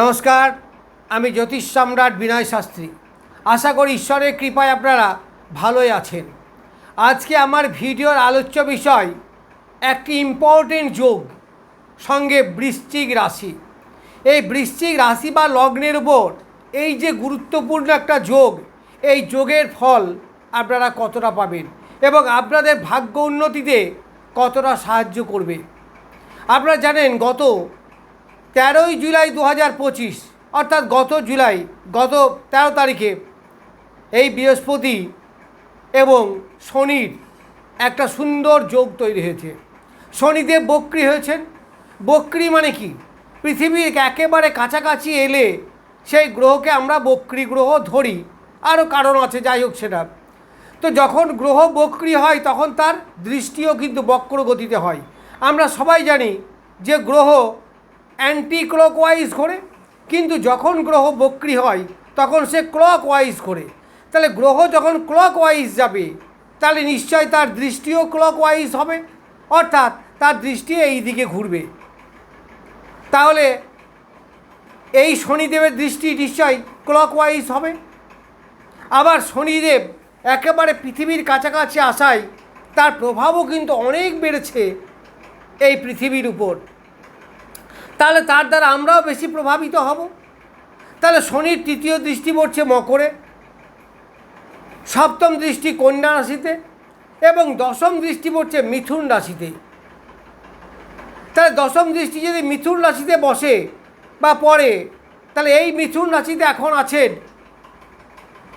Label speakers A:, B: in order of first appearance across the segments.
A: নমস্কার, আমি জ্যোতিষ সম্রাট বিনয় শাস্ত্রী। আশা করি ঈশ্বরের কৃপায় আপনারা ভালোই আছেন। আজকে আমার ভিডিওর আলোচ্য বিষয়, একটি ইম্পর্টেন্ট যোগ, সঙ্গে বৃশ্চিক রাশি। এই বৃশ্চিক রাশি বা লগ্নের উপর এই যে গুরুত্বপূর্ণ একটা যোগ, এই যোগের ফল আপনারা কতটা পাবেন এবং আপনাদের ভাগ্য উন্নতিতে কতটা সাহায্য করবে। আপনারা জানেন, গত তেরোই জুলাই দু হাজার পঁচিশ, অর্থাৎ গত জুলাই, গত তেরো তারিখে এই বৃহস্পতি এবং শনির একটা সুন্দর যোগ তৈরি হয়েছে। শনিদেব বক্রি হয়েছেন। বক্রি মানে কি? পৃথিবীর একেবারে কাছাকাছি এলে সেই গ্রহকে আমরা বক্রি গ্রহ ধরি। আরও কারণ আছে, যাই হোক সেটা। তো যখন গ্রহ বক্রি হয়, তখন তার দৃষ্টিও কিন্তু বক্র গতিতে হয়। আমরা সবাই জানি যে গ্রহ অ্যান্টি ক্লকওয়াইজ ঘোরে কিন্তু যখন গ্রহ বক্রি হয়, তখন সে ক্লক ওয়াইজ ঘোরে তাহলে গ্রহ যখন ক্লক ওয়াইজ যাবে, তাহলে নিশ্চয় তার দৃষ্টিও ক্লক ওয়াইজ হবে। অর্থাৎ তার দৃষ্টি এই দিকে ঘুরবে। তাহলে এই শনিদেবের দৃষ্টি নিশ্চয় ক্লক ওয়াইজ হবে। আবার শনিদেব একেবারে পৃথিবীর কাছাকাছি আসায় তার প্রভাবও কিন্তু অনেক বেড়েছে এই পৃথিবীর উপর। তাহলে তার দ্বারা আমরাও বেশি প্রভাবিত হব। তাহলে শনির তৃতীয় দৃষ্টি পড়ছে মকরে, সপ্তম দৃষ্টি কন্যা রাশিতে এবং দশম দৃষ্টি পড়ছে মিথুন রাশিতে। তাহলে দশম দৃষ্টি যদি মিথুন রাশিতে বসে বা পড়ে, তাহলে এই মিথুন রাশিতে এখন আছেন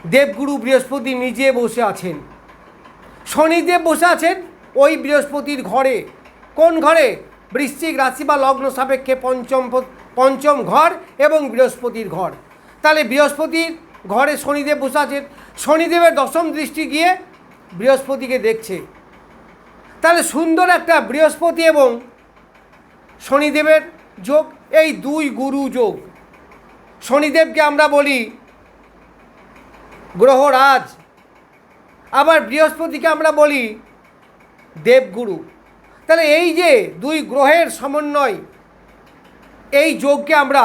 A: দেবগুরু বৃহস্পতি নিজে বসে আছেন। শনিদেব বসে আছেন ওই বৃহস্পতির ঘরে। কোন ঘরে? বৃশ্চিক রাশি বা লগ্ন সাপেক্ষে পঞ্চম পঞ্চম ঘর এবং বৃহস্পতির ঘর। তাহলে বৃহস্পতির ঘরে শনিদেব বসে আছেন। শনিদেবের দশম দৃষ্টি গিয়ে বৃহস্পতিকে দেখছে। তাহলে সুন্দর একটা বৃহস্পতি এবং শনিদেবের যোগ, এই দুই গুরু যোগ। শনিদেবকে আমরা বলি গ্রহরাজ আবার বৃহস্পতিকে আমরা বলি দেবগুরু। তাহলে এই যে দুই গ্রহের সমন্বয়, এই যোগকে আমরা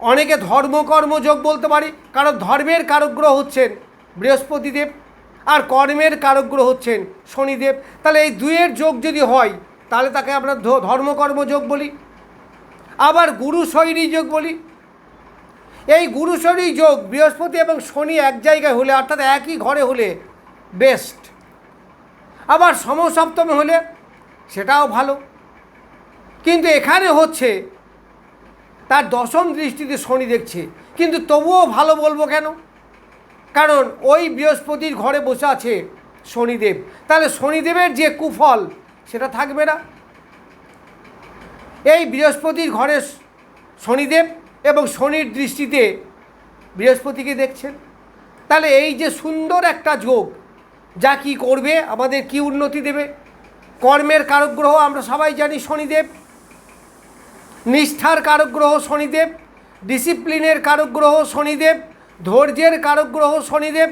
A: অনেকে ধর্মকর্ম যোগ বলতে পারি, কারণ ধর্মের কারগ্রহ হচ্ছেন বৃহস্পতিদেব আর কর্মের কারগ্রহ হচ্ছেন শনিদেব। তাহলে এই দুইয়ের যোগ যদি হয়, তাহলে তাকে আমরা ধর্মকর্ম যোগ বলি। আবার গুরু শৈরী যোগ বলি। এই গুরু গুরুশরী যোগ বৃহস্পতি এবং শনি এক জায়গায় হলে, অর্থাৎ একই ঘরে হলে বেস্ট আবার সমসপ্তমে হলে সেটাও ভালো। কিন্তু এখানে হচ্ছে, তার দশম দৃষ্টিতে শনি দেখছে। কিন্তু তবুও ভালো বলব কেন? কারণ ওই বৃহস্পতির ঘরে বসে আছে শনিদেব। তাহলে শনিদেবের যে কুফল, সেটা থাকবে না। এই বৃহস্পতির ঘরে শনিদেব এবং শনির দৃষ্টিতে বৃহস্পতিকে দেখছেন। তাহলে এই যে সুন্দর একটা যোগ, যা কি করবে, আমাদের কি উন্নতি দেবে? কর্মের কারক গ্রহ আমরা সবাই জানি শনিদেব। নিষ্ঠার কারক গ্রহ শনিদেব। ডিসিপ্লিনের কারক গ্রহ শনিদেব। ধৈর্যের কারক গ্রহ শনিদেব।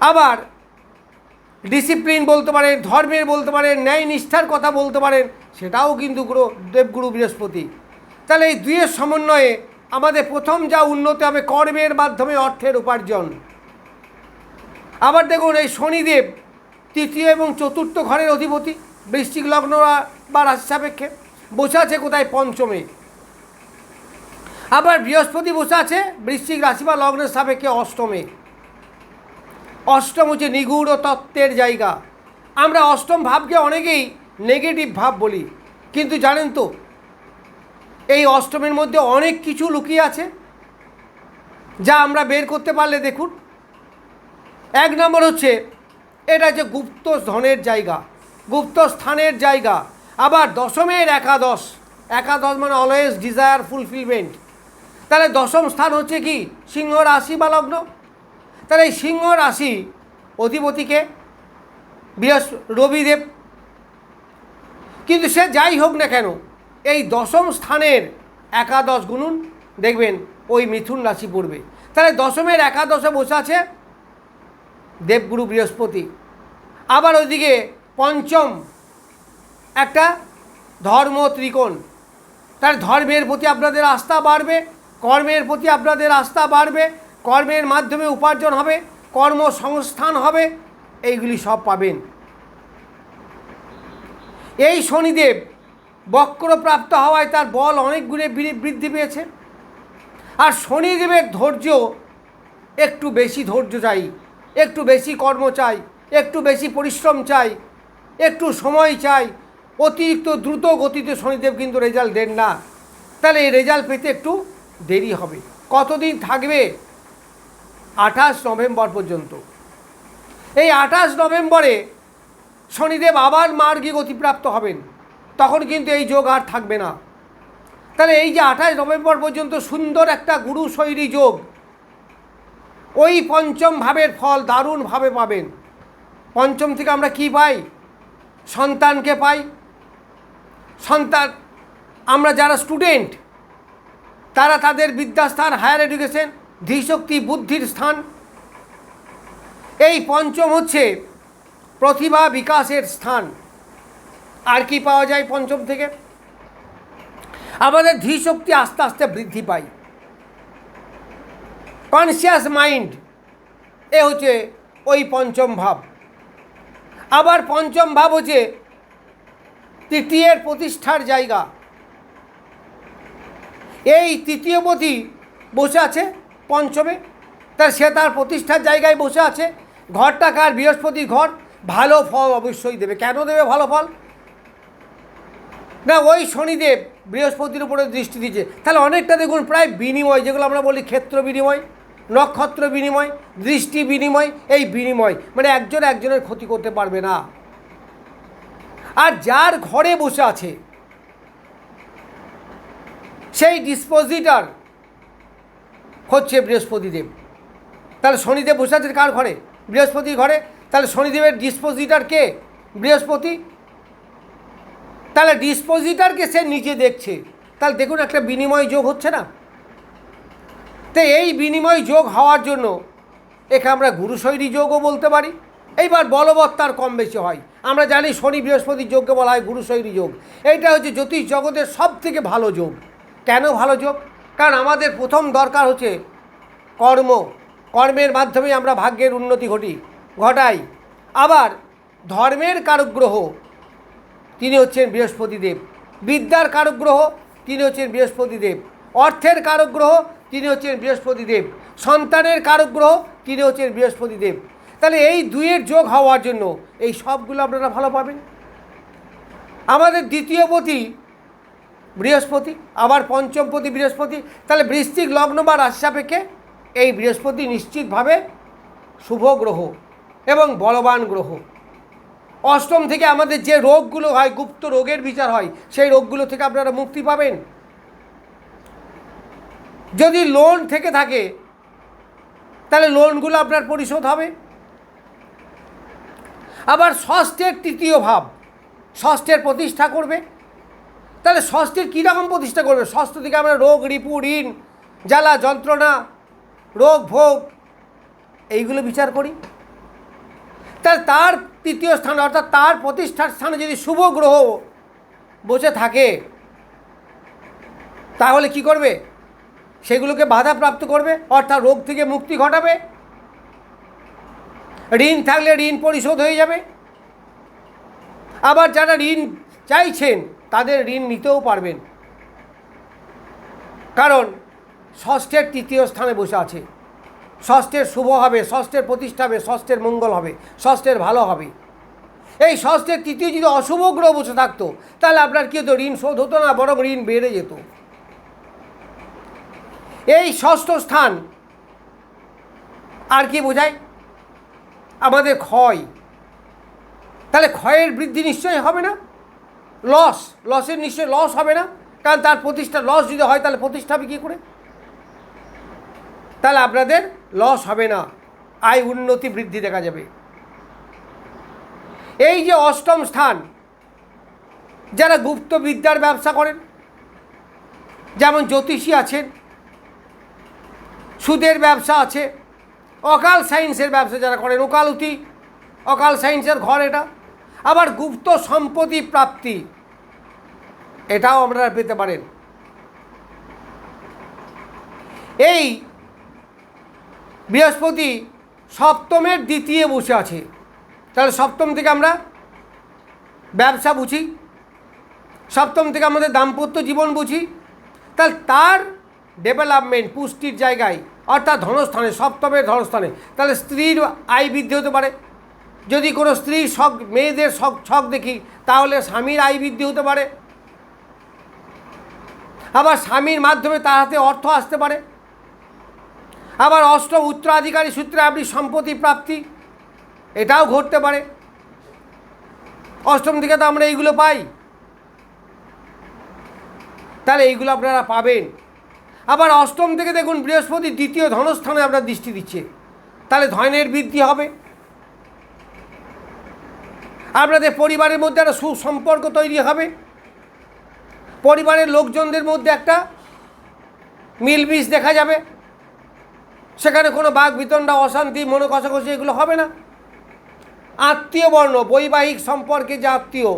A: আবার ডিসিপ্লিন বলতে পারেন, ধর্মের বলতে পারেন, ন্যায় নিষ্ঠার কথা বলতে পারেন, সেটাও কিন্তু গ্রহ দেবগুরু বৃহস্পতি। তাহলে এই দুইয়ের সমন্বয়ে আমাদের প্রথম যা উন্নতি হবে কর্মের মাধ্যমে অর্থের উপার্জন। আবার দেখুন, এই শনিদেব তৃতীয় এবং চতুর্থ ঘরের অধিপতি বৃশ্চিক লগ্ন বা- রাশি সাপেক্ষে। বসে আছে কোথায়? পঞ্চমে। আবার বৃহস্পতি বসে আছে বৃশ্চিক রাশি বা লগ্নের সাপেক্ষে অষ্টমে। অষ্টম হচ্ছে নিগূঢ় তত্ত্বের জায়গা। আমরা অষ্টম ভাবকে অনেকেই নেগেটিভ ভাব বলি। কিন্তু জানেন তো, এই অষ্টমের মধ্যে অনেক কিছু লুকিয়ে আছে, যা আমরা বের করতে পারলে দেখুন। এক নম্বর হচ্ছে এটা যে গুপ্ত ধনের জায়গা গুপ্ত স্থানের জায়গা। আবার দশমের একাদশ একাদশ মানে অলওয়েজ ডিজায়ার ফুলফিলমেন্ট তাহলে দশম স্থান হচ্ছে কি? সিংহ রাশি বা লগ্ন। তাহলে এই সিংহ রাশি অধিপতিকে বৃহস্প রবিদেব। কিন্তু সে যাই হোক না কেন, এই দশম স্থানের একাদশ গুণুন দেখবেন ওই মিথুন রাশি পড়বে। তাহলে দশমের একাদশে বসে আছে দেবগুরু বৃহস্পতি। আবার ওইদিকে পঞ্চম একটা ধর্ম ত্রিকোণ। তার ধর্মের প্রতি আপনাদের আস্থা বাড়বে, কর্মের প্রতি আপনাদের আস্থা বাড়বে, কর্মের মাধ্যমে উপার্জন হবে, কর্মসংস্থান হবে, এইগুলি সব পাবেন। এই শনিদেব বক্রপ্রাপ্ত হওয়ায় তার বল অনেক গুণে বৃদ্ধি পেয়েছে। আর শনিদেবের ধৈর্য একটু বেশি ধৈর্য চাই একটু বেশি কর্ম চাই, একটু বেশি পরিশ্রম চাই, একটু সময় চাই। অতিরিক্ত দ্রুত গতিতে শনিদেব কিন্তু রেজাল্ট দেন না। তাহলে এই রেজাল্ট পেতে একটু দেরি হবে। কতদিন থাকবে? আঠাশ নভেম্বর পর্যন্ত। এই আঠাশ নভেম্বরে শনিদেব আবার মার্গে গতিপ্রাপ্ত হবেন। তখন কিন্তু এই যোগ আর থাকবে না। তাহলে এই যে আঠাশ নভেম্বর পর্যন্ত সুন্দর একটা গুরু শৈলী যোগ ওই পঞ্চম ভাবের ফল দারুণভাবে পাবেন। পঞ্চম থেকে আমরা কি পাই? সন্তানকে পাই। সন্তান, আমরা যারা স্টুডেন্ট তারা তাদের বিদ্যাস্থান হায়ার এডুকেশন ধীশক্তি বুদ্ধির স্থান। এই পঞ্চম হচ্ছে প্রতিভা বিকাশের স্থান। আর কি পাওয়া যায় পঞ্চম থেকে? আমাদের ধীশক্তি আস্তে আস্তে বৃদ্ধি পায়। কনসিয়াস মাইন্ড এ হচ্ছে ওই পঞ্চম ভাব। আবার পঞ্চম ভাব হচ্ছে তৃতীয়ের প্রতিষ্ঠার জায়গা। এই তৃতীয়পতি বসে আছে পঞ্চমে। তার সে তার প্রতিষ্ঠার জায়গায় বসে আছে। ঘরটা কার? বৃহস্পতির ঘর। ভালো ফল অবশ্যই দেবে। কেন দেবে ভালো ফল? না, ওই শনিদেব বৃহস্পতির উপরে দৃষ্টি দিচ্ছে তাহলে অনেকটা দেখুন, প্রায় বিনিময়, যেগুলো আমরা বলি ক্ষেত্র বিনিময়। নক্ষত্র বিনিময়, দৃষ্টি বিনিময়, এই বিনিময় মানে একজন একজনের ক্ষতি করতে পারবে না। আর যার ঘরে বসে আছে, সেই ডিসপোজিটার হচ্ছে বৃহস্পতিদেব। তাহলে শনিদেব বসে আছে কার ঘরে? বৃহস্পতির ঘরে। তাহলে শনিদেবের ডিসপোজিটার কে? বৃহস্পতি। তাহলে ডিসপোজিটারকে সে নিজে দেখছে। তাহলে দেখুন একটা বিনিময় যোগ হচ্ছে না? তো এই বিনিময় যোগ হওয়ার জন্য একে আমরা গুরুশৈলী যোগও বলতে পারি। এইবার বলবত্তার কম বেশি হয়। আমরা জানি শনি বৃহস্পতির যোগকে বলা হয় গুরুশৈলী যোগ। এইটা হচ্ছে জ্যোতিষ জগতের সব থেকে ভালো যোগ। কেন ভালো যোগ? কারণ আমাদের প্রথম দরকার হচ্ছে কর্ম। কর্মের মাধ্যমে আমরা ভাগ্যের উন্নতি ঘটি, ঘটাই। আবার ধর্মের কারুগ্রহ, তিনি হচ্ছেন বৃহস্পতিদেব। বিদ্যার কারগ্রহ, তিনি হচ্ছেন বৃহস্পতিদেব। অর্থের কারগ্রহ তিনি হচ্ছেন বৃহস্পতিদেব। সন্তানের কারগ্রহ, তিনি হচ্ছেন বৃহস্পতিদেব। তাহলে এই দুইয়ের যোগ হওয়ার জন্য এই সবগুলো আপনারা ভালো পাবেন। আমাদের দ্বিতীয় পতি বৃহস্পতি, আবার পঞ্চমপতি বৃহস্পতি। তাহলে বৃশ্চিক লগ্ন বা রাশি সাপেক্ষে এই বৃহস্পতি নিশ্চিতভাবে শুভ গ্রহ এবং বলবান গ্রহ। অষ্টম থেকে আমাদের যে রোগগুলো হয়, গুপ্ত রোগের বিচার হয়, সেই রোগগুলো থেকে আপনারা মুক্তি পাবেন। যদি লোন থেকে থাকে, তাহলে লোনগুলো আপনার পরিশোধ হবে। আবার ষষ্ঠের তৃতীয় ভাব ষষ্ঠের প্রতিষ্ঠা করবে। তাহলে ষষ্ঠের কীরকম প্রতিষ্ঠা করবে? ষষ্ঠ থেকে আমরা রোগ, রিপু, ঋণ, জ্বালা, যন্ত্রণা, রোগ, ভোগ, এইগুলো বিচার করি। তাহলে তার তৃতীয় স্থান, অর্থাৎ তার প্রতিষ্ঠার স্থানে যদি শুভ গ্রহ বসে থাকে, তাহলে কি করবে? সেগুলোকে বাধাপ্রাপ্ত করবে, অর্থাৎ রোগ থেকে মুক্তি ঘটাবে। ঋণ থাকলে ঋণ পরিশোধ হয়ে যাবে। আবার যারা ঋণ চাইছেন, তাদের ঋণ নিতেও পারবেন। কারণ ষষ্ঠের তৃতীয় স্থানে বসে আছে। ষষ্ঠের শুভ হবে, ষষ্ঠের প্রতিষ্ঠা হবে, ষষ্ঠের মঙ্গল হবে, ষষ্ঠের ভালো হবে। এই ষষ্ঠের তৃতীয় যদি অশুভ গ্রহ বসে থাকতো, তাহলে আপনার কি হতো? ঋণ শোধ হতো না, বরং ঋণ বেড়ে যেত। এই ষষ্ঠ স্থান। আর কি বোঝায়? আমাদের ক্ষয়। তাহলে ক্ষয়ের বৃদ্ধি নিশ্চয়ই হবে না? লস। লসের নিশ্চয়ই লস হবে না? কারণ তার প্রতিষ্ঠা লস যদি হয় তাহলে প্রতিষ্ঠা হবে কী করে? তাহলে আপনাদের লস হবে না। আয় উন্নতি বৃদ্ধি দেখা যাবে। এই যে অষ্টম স্থান, যারা গুপ্ত বিদ্যার ব্যবসা করেন, যেমন জ্যোতিষী আছেন সুদের ব্যবসা আছে, অকাল সায়েন্সের ব্যবসা যারা করেন, ওকালতি, অকাল সায়েন্সের ঘর এটা। আবার গুপ্ত সম্পত্তি প্রাপ্তি, এটাও আপনারা পেতে পারেন। এই বৃহস্পতি সপ্তমের দ্বিতীয় বসে আছে। তাহলে সপ্তম থেকে আমরা ব্যবসা বুঝি, সপ্তম থেকে আমাদের দাম্পত্য জীবন বুঝি। তাহলে তার ডেভেলপমেন্ট পুষ্টির জায়গায়, অর্থাৎ ধনস্থানে সপ্তমের ধনস্থানে, তাহলে স্ত্রীর আয় বৃদ্ধি হতে পারে। যদি কোনো স্ত্রীর শখ, মেয়েদের শখ শখ দেখি, তাহলে স্বামীর আয় বৃদ্ধি হতে পারে। আবার স্বামীর মাধ্যমে তার হাতে অর্থ আসতে পারে। আবার অষ্টম উত্তরাধিকারী সূত্রে আপনি সম্পত্তি, প্রাপ্তি, এটাও ঘটতে পারে। অষ্টম থেকে তো আমরা এইগুলো পাই। তাহলে এইগুলো আপনারা পাবেন। আবার অষ্টম থেকে দেখুন বৃহস্পতি দ্বিতীয় ধনস্থানে আপনার দৃষ্টি দিচ্ছে। তাহলে ধনের বৃদ্ধি হবে। আপনাদের পরিবারের মধ্যে একটা সুসম্পর্ক তৈরি হবে। পরিবারের লোকজনদের মধ্যে একটা মিলমিশ দেখা যাবে। সেখানে কোনো বাঘ, বিতণ্ডা, অশান্তি মনে কষাকষি এগুলো হবে না। আত্মীয় বর্ণ বৈবাহিক সম্পর্কে যে আত্মীয়,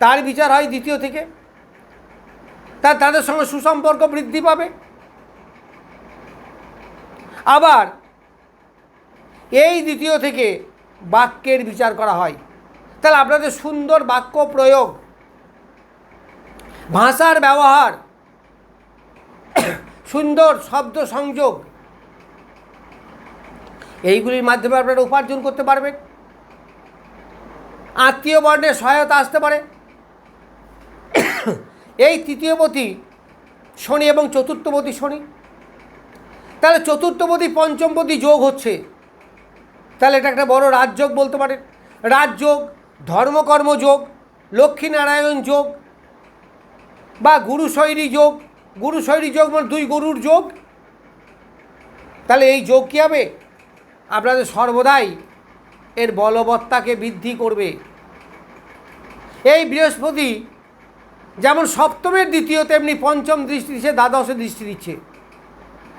A: তার বিচার হয় দ্বিতীয় থেকে। তা তাদের সঙ্গে সুসম্পর্ক বৃদ্ধি পাবে। আবার এই দ্বিতীয় থেকে বাক্যের বিচার করা হয়। তাহলে আপনাদের সুন্দর বাক্য প্রয়োগ। ভাষার ব্যবহার, সুন্দর শব্দ সংযোগ, এইগুলির মাধ্যমে আপনারা উপার্জন করতে পারবেন। আত্মীয় বর্ণের সহায়তা আসতে পারে। এই তৃতীয়পতি শনি এবং চতুর্থপতি শনি। তাহলে চতুর্থপতি পঞ্চমপতি যোগ হচ্ছে। তাহলে এটা একটা বড় রাজযোগ বলতে পারেন। রাজযোগ, ধর্মকর্ম যোগ, লক্ষ্মীনারায়ণ যোগ, বা গুরু শৈরী যোগ। গুরু শৈরী যোগ মানে দুই গুরুর যোগ। তাহলে এই যোগ কী হবে? আপনাদের সর্বদাই এর বলবত্তাকে বৃদ্ধি করবে। এই বৃহস্পতি যেমন সপ্তমের দ্বিতীয়, তেমনি পঞ্চম দৃষ্টি দিচ্ছে, দ্বাদশে দৃষ্টি দিচ্ছে।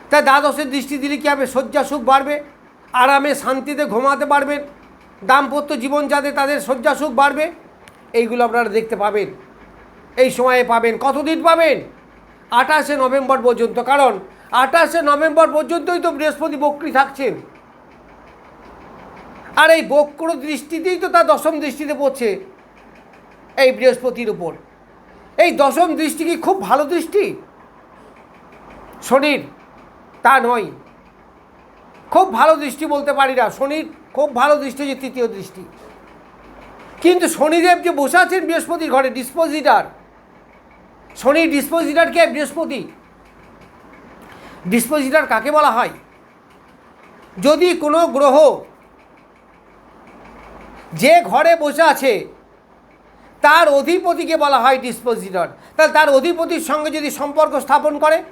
A: তাই দ্বাদশের দৃষ্টি দিলে কী হবে? শয্যা সুখ বাড়বে? আরামে শান্তিতে ঘুমাতে পারবেন? দাম্পত্য জীবন যাতে তাদের শয্যা সুখ বাড়বে? এইগুলো আপনারা দেখতে পাবেন। এই সময়ে পাবেন। কতদিন পাবেন? আঠাশে নভেম্বর পর্যন্ত। কারণ আঠাশে নভেম্বর পর্যন্তই তো বৃহস্পতি বক্রি থাকছেন। আর এই বক্র দৃষ্টিতেই তো তার দশম দৃষ্টিতে পড়ছে এই বৃহস্পতির উপর। এই দশম দৃষ্টি কি খুব ভালো দৃষ্টি? শনির তা নয়। খুব ভালো দৃষ্টি বলতে পারি না। শনির খুব ভালো দৃষ্টি যে তৃতীয় দৃষ্টি। কিন্তু শনিদেব যে বসে আছেন বৃহস্পতির ঘরে, ডিসপোজিটার। শনির ডিসপোজিটার কে বৃহস্পতি। ডিসপোজিটার কাকে বলা হয়? যদি কোনো গ্রহ যে ঘরে বসে আছে, তার অধিপতিকে বলা হয় ডিসপোজিটর। তাহলে তার অধিপতির সঙ্গে যদি সম্পর্ক স্থাপন করে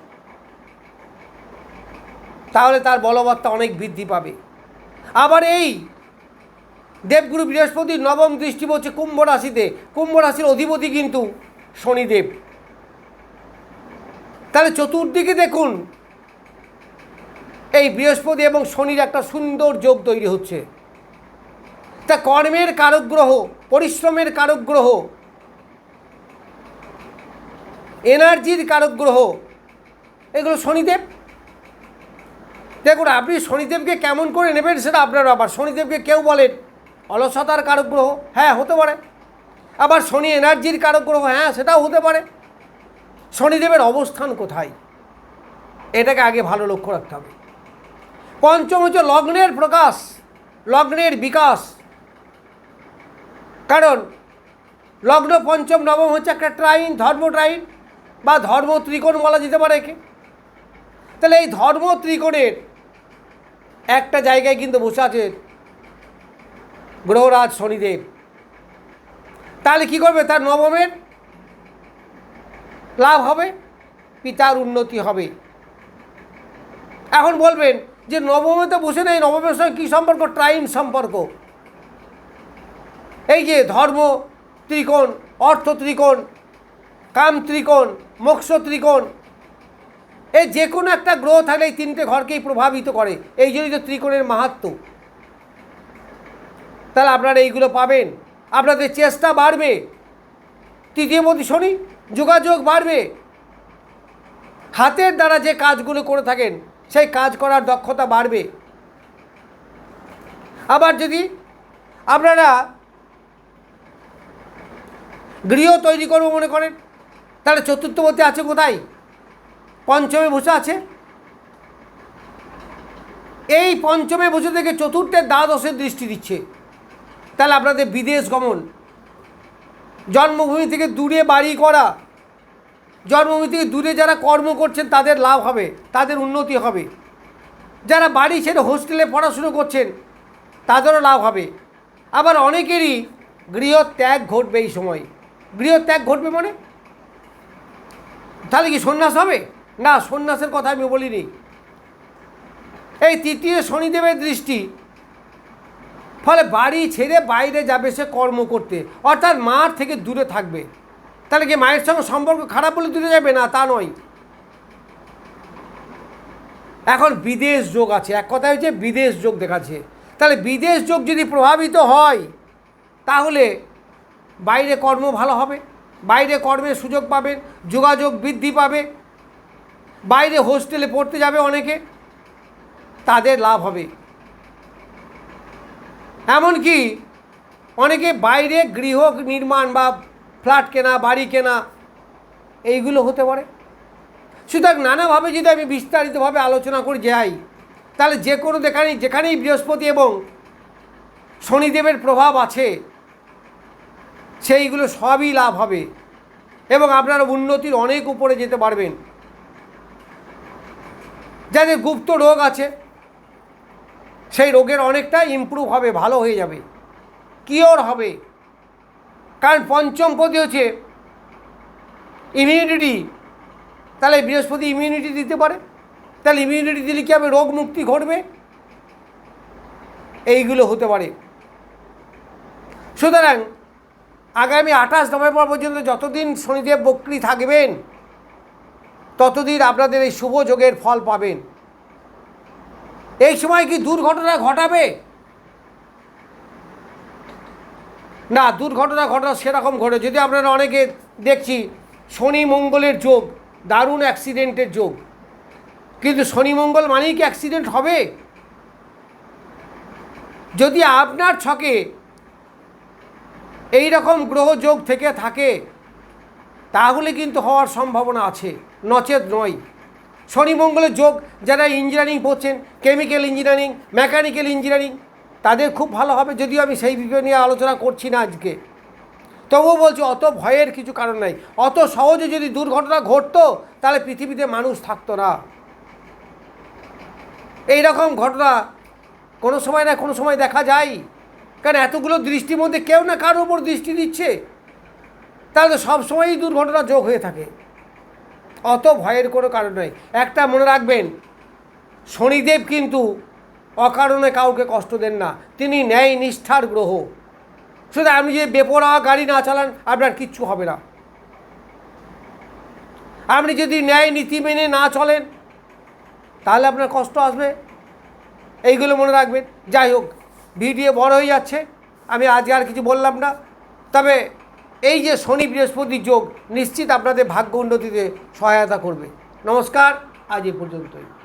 A: তাহলে তার বলবত্তা অনেক বৃদ্ধি পাবে। আবার এই দেবগুরু বৃহস্পতির নবম দৃষ্টি পড়ছে কুম্ভ রাশিতে। কুম্ভ রাশির অধিপতি কিন্তু শনিদেব। তাহলে চতুর্দিকে দেখুন, এই বৃহস্পতি এবং শনির একটা সুন্দর যোগ তৈরি হচ্ছে। তা কর্মের কারক গ্রহ পরিশ্রমের কারক গ্রহ এনার্জির কারক গ্রহ এগুলো শনিদেব দেখুন, আপনি শনিদেবকে কেমন করে নেবেন সেটা আপনার আবার শনিদেবকে কেউ বলেন, অলসতার কারক গ্রহ হ্যাঁ হতে পারে। আবার শনি এনার্জির কারক গ্রহ হ্যাঁ সেটাও হতে পারে। শনিদেবের অবস্থান কোথায়? এটাকে আগে ভালো লক্ষ্য রাখতে হবে। পঞ্চম হচ্ছে লগ্নের প্রকাশ, লগ্নের বিকাশ। কারণ, লগ্ন পঞ্চম, নবম হচ্ছে একটা ট্রাইন, ধর্ম ট্রাইন, বা ধর্ম ত্রিকোণ বলা যেতে পারে একে। তাহলে এই ধর্ম ত্রিকোণের একটা জায়গায় কিন্তু বসে আছে গ্রহরাজ শনিদেব। তাহলে কী করবে? তার নবমের লাভ হবে, পিতার উন্নতি হবে। এখন বলবেন যে নবমে তো বসে নেই, নবমের সঙ্গে কী সম্পর্ক? ট্রাইন সম্পর্ক। এই যে ধর্ম ত্রিকোণ, অর্থ ত্রিকোণ, কাম ত্রিকোণ, মোক্ষ ত্রিকোণ এই যে কোনো একটা গ্রহ থাকলে এই তিনটে ঘরকেই প্রভাবিত করে। এই জন্যই তো ত্রিকোণের মাহাত্ম। তাহলে আপনারা এইগুলো পাবেন। আপনাদের চেষ্টা বাড়বে। তৃতীয় মধ্যে শনি, যোগাযোগ বাড়বে। হাতের দ্বারা যে কাজগুলো করে থাকেন, সেই কাজ করার দক্ষতা বাড়বে। আবার যদি আপনারা গৃহ তৈরি করব মনে করেন, তাহলে চতুর্থবর্তী আছে কোথায়? পঞ্চমে বসে আছে। এই পঞ্চমে বসে থেকে চতুর্থের দ্বাদশের দৃষ্টি দিচ্ছে। তাহলে আপনাদের বিদেশ গমন। জন্মভূমি থেকে দূরে বাড়ি করা। জন্মভূমি থেকে দূরে যারা কর্ম করছেন, তাদের লাভ হবে, তাদের উন্নতি হবে। যারা বাড়ি ছেড়ে হোস্টেলে পড়াশুনো করছেন, তাদেরও লাভ হবে। আবার অনেকেরই গৃহত্যাগ ঘটবে এই সময়। গৃহত্যাগ ঘটবে মানে? তাহলে কি সন্ন্যাস হবে? না, সন্ন্যাসের কথা আমি বলিনি। এই তৃতীয় শনিদেবের দৃষ্টি, ফলে বাড়ি ছেড়ে বাইরে যাবে সে কর্ম করতে, অর্থাৎ মার থেকে দূরে থাকবে। তাহলে কি মায়ের সঙ্গে সম্পর্ক খারাপ বলে দূরে যাবে? না, তা নয়। এখন বিদেশ যোগ আছে। এক কথা হচ্ছে বিদেশ যোগ দেখাচ্ছে। তাহলে বিদেশ যোগ যদি প্রভাবিত হয়, তাহলে বাইরে কর্ম ভালো হবে। বাইরে কর্মের সুযোগ পাবেন, যোগাযোগ বৃদ্ধি পাবে। বাইরে হোস্টেলে পড়তে যাবে অনেকে, তাদের লাভ হবে। এমনকি অনেকে বাইরে গৃহ নির্মাণ বা ফ্ল্যাট কেনা, বাড়ি কেনা, এইগুলো হতে পারে। সুতরাং নানাভাবে যদি আমি বিস্তারিতভাবে আলোচনা করে যাই, তাহলে যে কোনো দেখানেই যেখানেই বৃহস্পতি এবং শনিদেবের প্রভাব আছে, সেইগুলো সবই লাভ হবে এবং আপনারা উন্নতির অনেক উপরে যেতে পারবেন। যাদের গুপ্ত রোগ আছে, সেই রোগের অনেকটা ইমপ্রুভ হবে, ভালো হয়ে যাবে। কিওর হবে। কারণ পঞ্চম পদে হচ্ছে ইমিউনিটি তাহলে বৃহস্পতি ইমিউনিটি দিতে পারে। তাহলে ইমিউনিটি দিলে কি হবে? রোগ মুক্তি ঘটবে। এইগুলো হতে পারে। সুতরাং আগামী আঠাশ নভেম্বর পর্যন্ত যতদিন শনিদেব বক্রি থাকবেন ততদিন আপনাদের এই শুভ যোগের ফল পাবেন। এই সময় কি দুর্ঘটনা ঘটাবে? না, দুর্ঘটনা ঘটা সেরকম ঘটে। যদি আপনারা অনেকে দেখছি, শনি মঙ্গলের যোগ, দারুণ অ্যাক্সিডেন্টের যোগ। কিন্তু শনি মঙ্গল মানেই কি অ্যাক্সিডেন্ট হবে? যদি আপনার ছকে এই রকম গ্রহ যোগ থেকে থাকে, তাহলে কিন্তু হওয়ার সম্ভাবনা আছে। নচেত নয়। শনি মঙ্গলের যোগ যারা ইঞ্জিনিয়ারিং পড়ছেন কেমিক্যাল ইঞ্জিনিয়ারিং মেকানিক্যাল ইঞ্জিনিয়ারিং তাদের খুব ভালো হবে যদিও আমি সেই বিষয় নিয়ে আলোচনা করছি না আজকে। তবুও বলছি, অত ভয়ের কিছু কারণ নাই। অত সহজে যদি দুর্ঘটনা ঘটতো, তাহলে পৃথিবীতে মানুষ থাকতো না। এই রকম ঘটনা কোনো সময় না কোনো সময় দেখা যায়। কারণ এতগুলো দৃষ্টির মধ্যে কেউ না কারোর উপর দৃষ্টি দিচ্ছে। তাহলে তো সবসময়ই দুর্ঘটনা যোগ হয়ে থাকে। অত ভয়ের কোনো কারণ নয় একটা মনে রাখবেন, শনিদেব কিন্তু অকারণে কাউকে কষ্ট দেন না। তিনি ন্যায় নিষ্ঠার গ্রহ। শুধু আপনি যদি বেপরোয়া গাড়ি না চালান, আপনার কিচ্ছু হবে না। আপনি যদি ন্যায় নীতি মেনে না চলেন, তাহলে আপনার কষ্ট আসবে। এইগুলো মনে রাখবেন। যাই হোক, ভিডিও বড় হয়ে যাচ্ছে। আমি আজকে আর কিছু বললাম না। তবে এই যে শনি বৃহস্পতি যোগ, নিশ্চিত আপনাদের ভাগ্য উন্নতিতে সহায়তা করবে। নমস্কার, আজ এ পর্যন্তই।